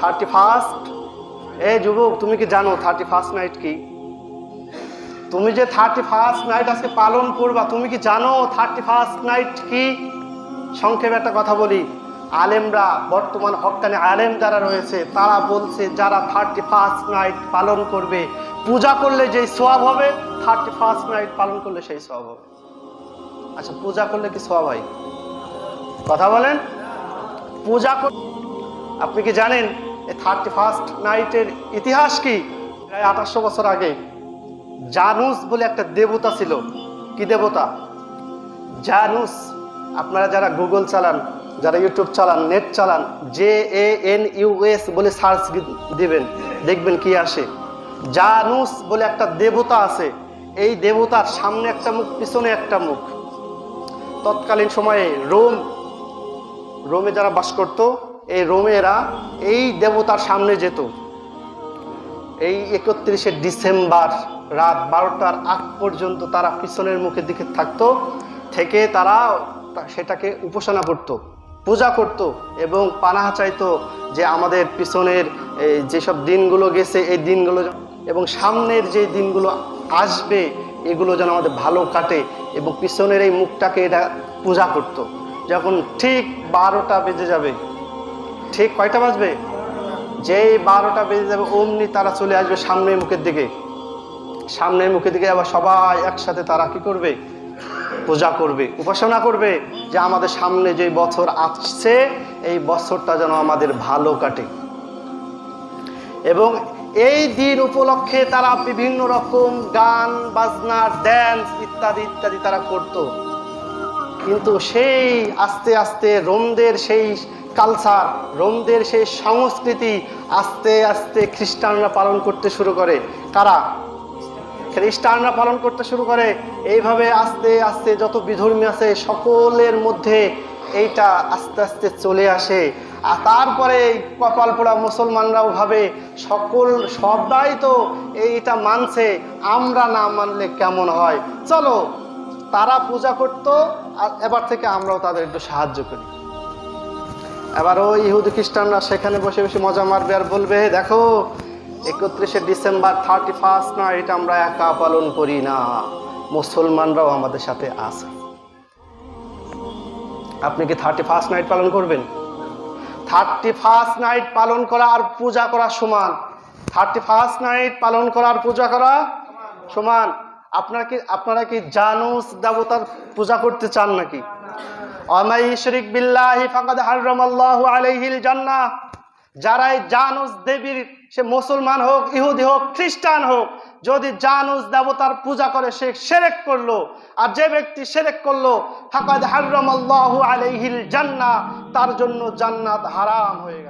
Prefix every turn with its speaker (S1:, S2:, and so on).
S1: Thirty first? এ যুবক, তুমি কি জানো থার্টি ফার্স্ট নাইট কি? তুমি যে থার্টি ফার্স্ট নাইট আজকে পালন করবা, তুমি কি জানো থার্টি ফার্স্ট নাইট কি? সংক্ষেপে একটা কথা বলি। আলেমরা, বর্তমান হকানে আলেম যারা রয়েছে, তারা বলছে, যারা থার্টি ফার্স্ট নাইট পালন করবে, পূজা করলে যেই সোয়াব হবে, থার্টি ফার্স্ট নাইট পালন করলে সেই সোয়াব হবে। আচ্ছা পূজা করলে কি সোয়াব হয়? কথা বলেন? পূজা আপনি কি জানেন থার্টি ফার্স্ট নাইটের ইতিহাস কি? প্রায় আঠাশশো বছর আগে। জানুস বলে একটা দেবতা ছিল। কি দেবতা? জানুস। আপনারা যারা গুগল চালান, যারা ইউটিউব চালান, নেট চালান, জে এ এন ইউএস বলে সার্চ দিবেন, দেখবেন কি আসে। জানুস বলে একটা দেবতা আছে। এই দেবতার সামনে একটা মুখ, পিছনে একটা মুখ। তৎকালীন সময়ে রোম, রোমে যারা বাস করত এই রোমেরা এই দেবতার সামনে যেত। এই একত্রিশে ডিসেম্বর রাত বারোটার আগ পর্যন্ত তারা পিছনের মুখের দিকে থাকতো, থেকে তারা সেটাকে উপাসনা করত, পূজা করত এবং পানাহা চাইতো যে আমাদের পিছনের যেসব দিনগুলো গেছে, এই দিনগুলো এবং সামনের যে দিনগুলো আসবে, এগুলো যেন আমাদের ভালো কাটে এবং পিছনের এই মুখটাকে এটা পূজা করত। যখন ঠিক বারোটা বেজে যাবে ঠিক কয়টা বাজবে? যেই বারোটা বেজে যাবে, অমনি তারা চলে আসবে সামনের মুখের দিকে। সামনের মুখের দিকে আবার সবাই একসাথে তারা কি করবে? পূজা করবে, উপাসনা করবে যে আমাদের সামনে যে বছর আসছে, এই বছরটা যেন আমাদের ভালো কাটে। এবং এই দিন উপলক্ষে তারা বিভিন্ন রকম গান, বাজনা ড্যান্স ইত্যাদি ইত্যাদি তারা করতো। কিন্তু সেই আস্তে আস্তে রোমদের সেই কালচার রোমদের সেই সংস্কৃতি আস্তে আস্তে খ্রিস্টানরা পালন করতে শুরু করে। কারা? খ্রিস্টানরা পালন করতে শুরু করে। এইভাবে আস্তে আস্তে যত বিধর্মী আছে, সকলের মধ্যে এইটা আস্তে আস্তে চলে আসে। আর তারপরে কপাল পোড়া মুসলমানরাও ভাবে, সকল সবাই তো এইটা মানছে, আমরা না মানলে কেমন হয়? চলো, তারা পূজা করতো, আর এবার থেকে আমরাও তাদের একটু সাহায্য করি। এবার ওই ইহুদি খ্রিস্টানরা সেখানে বসে বসে মজা মারবে আর বলবে, দেখো, একত্রিশে ডিসেম্বর থার্টি ফার্স্ট না এটা আমরা একা পালন করি না। মুসলমানরাও আমাদের সাথে আছে। আপনি কি থার্টি ফার্স্ট নাইট পালন করবেন? থার্টি ফার্স্ট নাইট পালন করা আর পূজা করা সমান। থার্টি ফার্স্ট নাইট পালন করা আর পূজা করা সমান। আপনারা কি আপনারা কি জানুস দেবতার পূজা করতে চান নাকি? আলাইহিল যারাই জানুস দেবীর, সে মুসলমান হোক, ইহুদি হোক, খ্রিস্টান হোক, যদি জানুস দেবতার পূজা করে, সে সেরেক করল। আর যে ব্যক্তি সেরেক করল, ফাকাদ হারামাল্লাহু আলাইহিল জান্নাহ, তার জন্য জান্নাত হারাম হয়ে